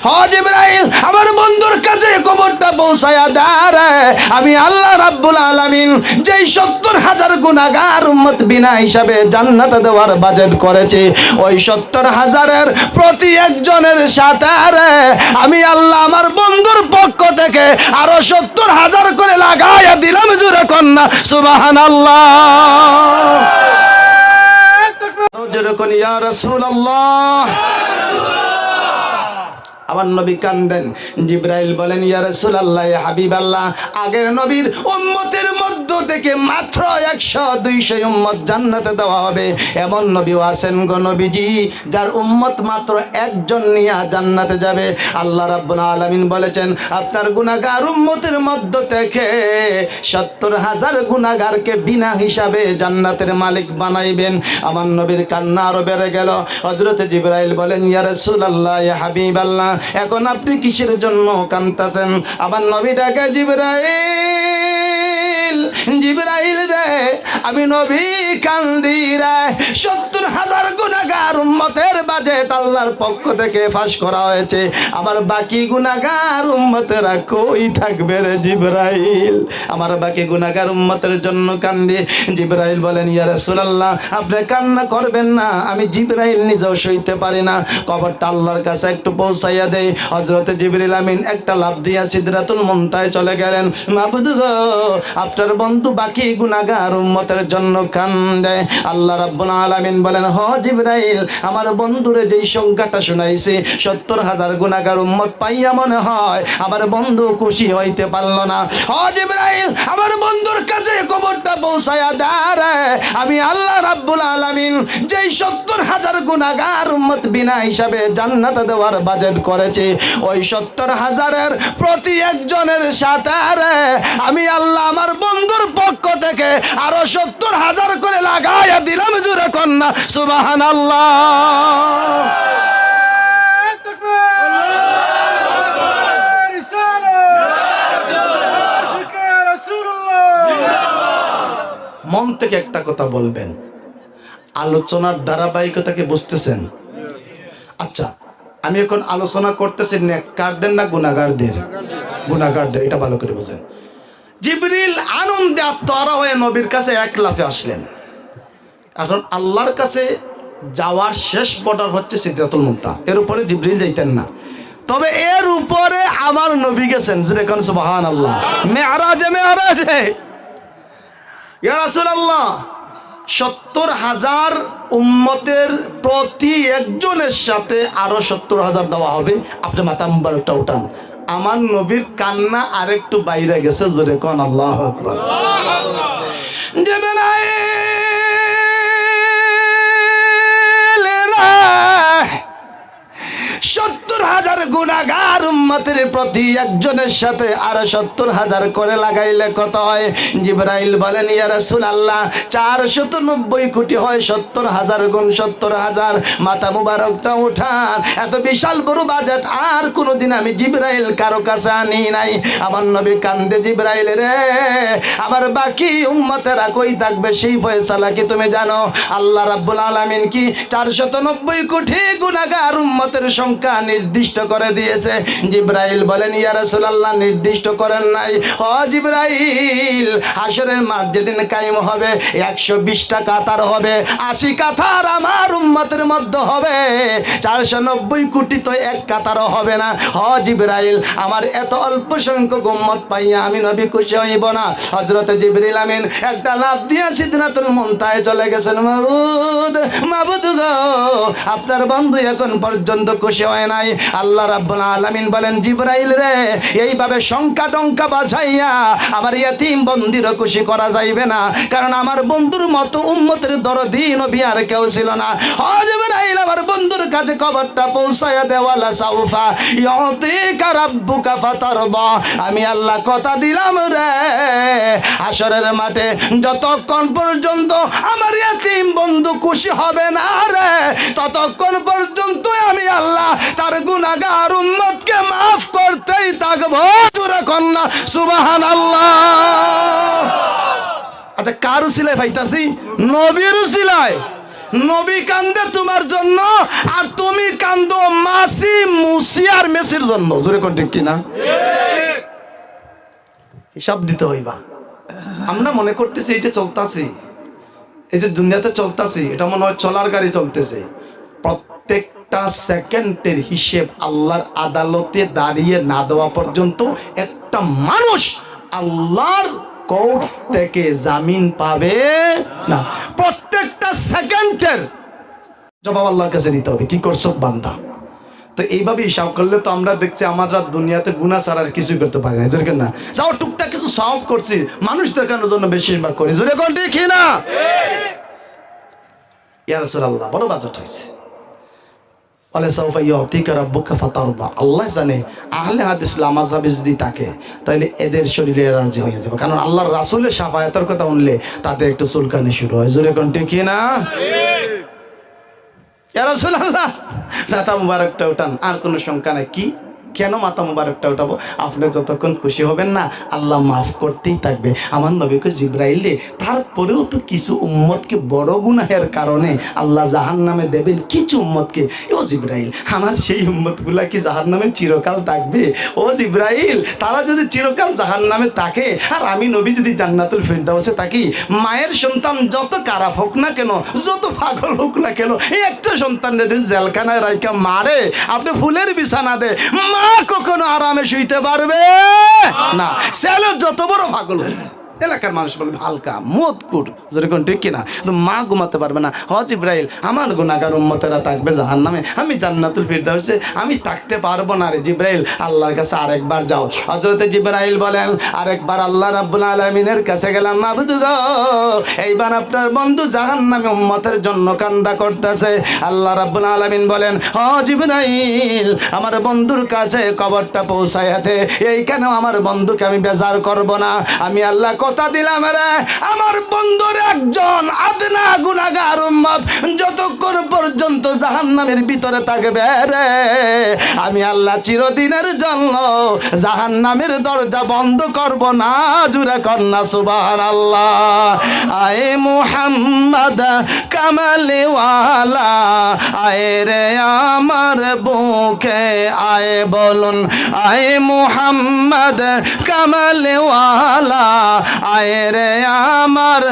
হজ ইব্রাহিম আমার বন্ধুর কাছে খবরটা পৌঁছায়া দাঁড়ে আমি আল্লাহ রাব্বুল আলামিন যেই সত্তর হাজার গুণাগার উম্মত বিনা হিসাবে জান্নাত দেওয়ার বাজেট করেছি ওই সত্তর হাজারের প্রতি একজনের সাথে রে আমি আল্লাহ আমার বন্ধুর পক্ষ থেকে আরও সত্তর হাজার করে লাগাইয়া দিলাম জুড়ে কন্যা সুবাহান আল্লাহ জোরে কোন ইয়া রাসূলুল্লাহ। আমার নবী কান্দেন। জিব্রাইল বলেন, ইয়া রাসূলুল্লাহ হাবিবাল্লাহ, আগের নবীর উম্মতের মধ্য থেকে মাত্র একশো দুইশো উম্মত জান্নাতে দেওয়া হবে। এমন নবীও আছেন গো নবীজি, যার উম্মত মাত্র একজন নিয়ে জান্নাতে যাবে। আল্লাহ রাব্বুল আলামিন বলেছেন, আপনার গুনাহগার উম্মতের মধ্য থেকে সত্তর হাজার গুনাহগারকে বিনা হিসাবে জান্নাতের মালিক বানাইবেন। আমার নবীর কান্না আরও বেড়ে গেল। হজরতে জিব্রাইল বলেন, ইয়া রাসূলুল্লাহ ইয়া হাবিবাল্লাহ এখন আপনি কিসের জন্য কান্তাছেন আবার নবী ডাকা জিব্রাইল জিব্রাইল রে আমি নবী কান্দি রে সত্তর হাজার গুণাগার উম্মতের বাজেট আল্লাহর পক্ষ থেকে ফাঁস করা হয়েছে। আমার বাকি গুণাগার উম্মতেরা কই থাকবে রে জিব্রাইল? আমার বাকি গুণাগার উম্মতের জন্য কান্দি। জিব্রাইল বলেন, ইয়া রাসূলুল্লাহ, আপনি কান্না করবেন না, আমি জিব্রাইল নিজেও সইতে পারি না। কবরটা আল্লাহর কাছে একটু পৌঁছাইয়া দেই। হজরতে জিবরিল আমিন একটা লাভ দিয়া সিদরাতুল মুনতায় চলে গেলেন মাবুদ গো, আপনার বন্ধু বাকি গুনাহগার উম্মতের জন্য কান্দে আল্লাহ রাব্বুল আলামিন বলেন, হ জিবরাইল, আমার বন্ধুরে যেই সংখ্যাটা শুনাইছি, সত্তর হাজার গুনাহগার উম্মত পাইয়া মনে হয় আমার বন্ধু খুশি হইতে পারল না। হ জিবরাইল, আমার বন্ধুর কাছে খবরটা পৌঁছায়া দাঁড়ে আমি আল্লাহ রাব্বুল আলামিন যেই সত্তর হাজার গুনাহগার উম্মত বিনা হিসাবে জান্নাত দেওয়ার বাজেট করেছে, ওই সত্তর হাজারের প্রতি একজনের সাথে আমি আল্লাহ আমার বন্ধুর পক্ষ থেকে আরও হাজার করে লাগাইয়া দিলাম জুড়ে কন্যা সুবাহান মন থেকে একটা কথা বলবেন, আলোচনার ধারাবাহিকতাকে বুঝতেছেন? আচ্ছা আমি এখন আলোচনা করতেছি না গুণাগারদের গুণাগারদের এটা ভালো করে বুঝেন। জিবরিল আনন্দে আত্মহারা হয়ে নবীর কাছে এক লাফে আসলেন। এখন আল্লাহর কাছে যাওয়ার শেষ বর্ডার হচ্ছে সিদ্ধাতুল মুক্তা এর উপরে জিবরিল যাইতেন না। তবে এর উপরে আমার নবী গেছেন। সুবাহান আল্লাহ মেয়ারাজে মেয়ারাজে। সত্তর হাজার উম্মতের প্রতি একজনের সাথে আরও সত্তর হাজার দেওয়া হবে। আপনি মাথা উঠান। আমার নবীর কান্না আরেকটু বাইরে গেছে জোরে কন আল্লাহ আকবার। সত্তর হাজার গুণাগার উম্মতের প্রতি একজনের সাথে আর সত্তর হাজার করে লাগাইলে কত হয়? জিব্রাইল বলেন, ইয়া আল্লাহ চারশত নব্বই কোটি হয়, সত্তর হাজার গুণ সত্তর হাজার। মাথা মুবারকটা উঠান। এত বিশাল বড় বাজেট, আর কোনোদিন আমি জিব্রাইল কারও কাছে আনি নাই। আমার নবী কান্দে জিব্রাইল রে, আমার বাকি উম্মতেরা কই থাকবে? সেই ফয়সালা কি তুমি জানো? আল্লাহ রাব্বুল আলামিন কি চারশত নব্বই কোটি গুণাগার উম্মতের সংখ্যা নির্দিষ্ট করে দিয়েছে। জিব্রাইল বলেন, ইয়া রাসূলুল্লাহ, নির্দিষ্ট করেন নাই। হ জিব্রাইল হাসরের মাঠ যেদিন কায়েম হবে, একশো বিশটা কাতার হবে, আশি কাতার আমার উম্মতের মধ্যে হবে, চারশো নব্বই কোটি তো এক কাতারও হবে না। হ জিব্রাইল, আমার এত অল্প সংখ্যক উম্মত পাইয়া আমি নবী খুশি হইব না। হজরতে জিবরিল আমিন একটা লাভ দিয়ে সিদ্ধনাথুল মন্তায় চলে গেছেন। মাবুদ মাবুদ গো, আপনার বন্ধু এখন পর্যন্ত খুশি হয় নাই। আল্লাহ রাব্বুল আলামিন বলেন, জিব্রাইল রে, এইভাবে সংখ্যা টঙ্কা বাছাইয়া আমার ইয়াতিম বন্দিরও খুশি করা যাইবে না। কারণ আমার বন্ধুর মতো উম্মতের দরদি নবী আর কেউ ছিল না। আমার বন্ধুর কাছে খবরটা পৌঁছায়া দেওয়ালা সাউফা। ইউতিকা রাব্বুকা ফাতারদা। আমি আল্লাহ কথা দিলাম রে আসরের মাঠে যতক্ষণ পর্যন্ত আমার ইয়াতিম বন্ধু খুশি হবে না রে, ততক্ষণ পর্যন্ত আমি আল্লাহ তার মাফ করতেই থাকব। জোরে কন্যা সুবাহান আল্লাহ আচ্ছা কার ভাইতাছি নবীর নবী কান্দে তোমার জন্য, আর তুমি কান্দো মাসি, মুসি আর মেসির জন্য। জোরে কোন ঠিক কিনা? হিসাব দিতে হইবা। আমরা মনে করতেছি এই যে চলতাছি, এই যে দুনিয়াতে চলতাছি, এটা মনে হয় চলার গাড়ি চলতেছে। প্রত্যেকটা সেকেন্ডের হিসেব আল্লাহর আদালতে দাঁড়িয়ে না দেওয়া পর্যন্ত একটা মানুষ আল্লাহর কোর্ট থেকে জামিন পাবে না। প্রত্যেকটা সেকেন্ডের জবাব আল্লাহর কাছে দিতে হবে। কি করছ বান্দা? তো এইভাবে হিসাব করলে তো আমরা দেখছি আমরা দুনিয়াতে গুণা ছাড়া আর কিছুই করতে পারি না। জোরে না? যাও টুকটাক কিছু সব করছি। মানুষ দেখানোর জন্য বেশিরভাগ করি। জোরে কোন দেখি না? ইয়া রাসূলুল্লাহ বড় বাজেট হয়েছে। বলে সৌফা ইয়তিকা রাব্বুকা ফাতারদা। আল্লাহ জানে আহলে হাদিস লামাজাবে যদি থাকে তাহলে এদের শরীরে এনার্জি হয়ে যাবে। কারণ আল্লাহর রাসুলের সাফায়াতের কথা উনলে তাতে একটু চুলকানি শুরু হয়। জোরে কোন ঠিক না রাসুল আল্লাহ দাতা মুবারকটা উঠান আর কোনো শঙ্কা নাই। কি? কেন মাথা মুবারকটা উঠাবো? আপনি যতক্ষণ খুশি হবেন না, আল্লাহ মাফ করতেই থাকবে। আমার নবীকে জিব্রাইল রে তারপরেও তো কিছু উম্মতকে বড় গুনাহের কারণে আল্লাহ জাহান নামে দেবেন কিছু উম্মতকে। ও জিব্রাইল, আমার সেই উম্মতগুলা কি জাহান নামে চিরকাল থাকবে? ও জিব্রাইল, তারা যদি চিরকাল জাহান নামে থাকে, আর আমি নবী যদি জান্নাতুল ফিরদাউসে থাকি, মায়ের সন্তান যত কারাপ হোক না কেন, যত পাগল হোক না কেন একটা সন্তান যদি জেলখানায় রাইকা মারে, আপনি ফুলের বিছানা দে, মা কখনো আরামে শুইতে পারবে না সেলের যত বড় ফাগল হোক। এলাকার মানুষ বলবে, হালকা মদকুর যেরকম ঠিক কিনা? মা ঘুমাতে পারবে না। হজ ইব্রাহিল আমার গুণাগার উম্মতেরা থাকবে জাহান নামে আমি জান্নাতুল ফিরদাউসে, আমি থাকতে পারব না রে জিব্রাইল। আল্লাহর কাছে আরেকবার যাও। হজরত জিব্রাইল বলেন, আরেকবার আল্লাহ রাব্বুল আলামিনের কাছে গেলাম এইবার আপনার বন্ধু জাহান নামে উম্মতের জন্য কান্দা করতেছে। আল্লাহ রাব্বুল আলামিন বলেন, হ, জিব্রাইল, আমার বন্ধুর কাছে কবরটা পৌঁছায়াতে এইখানে আমার বন্ধুকে আমি বেজার করব না? আমি আল্লাহ কথা দিলাম রে। আমার বন্ধুর একজন আদনা গুনাগার উম্মত যতক্ষণ পর্যন্ত জাহান্নামের ভিতরে থাকবে রে, আমি আল্লাহ চিরদিনের জন্য জাহান্নামের দরজা বন্ধ করব না, জুড়ে কন্যা সুবাহ আল্লাহ আয়ে মুহাম্মদ কামালেওয়ালা, আয়ে রে আমার বুকে আয়ে বলুন, আয়ে মুহাম্মদ কামালেওয়ালা আয়ে রে আমার।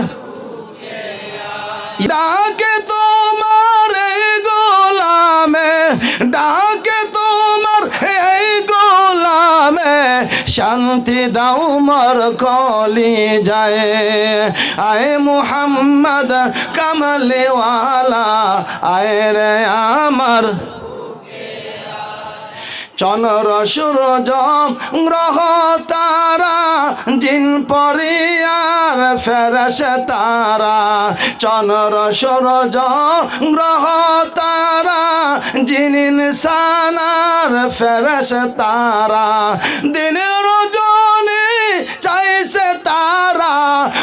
ডাকে তোমার এই গোলামে, ডাকে তোমার এই গোলামে, শান্তি দাও মর কলি যায়। আয় মুহাম্মদ কামলেওয়ালা আয় রে আমার। চনর সূরজ গ্রহ তারা জিন পরিয়ার ফেরস তারা চনর সরজ, গ্রহ তারা জিন ইনসানার ফেরস তারা, দিনের রজনী চাইছে তারা,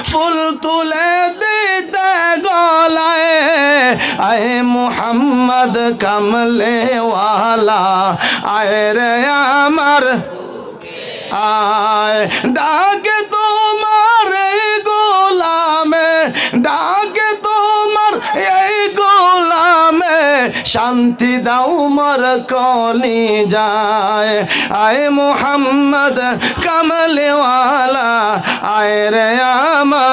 ফুল তুলে দিতে গলায়, আয় মুহাম্মদ কামলে ওয়ালা আয় রে আমার আয় ডাকে তোমার এই গোলামে, ডাকে তোমার এই গোলামে, শান্তি দাও মর কলি যায়। আয় মোহাম্মদ কামলেওয়ালা, আয় রে আমার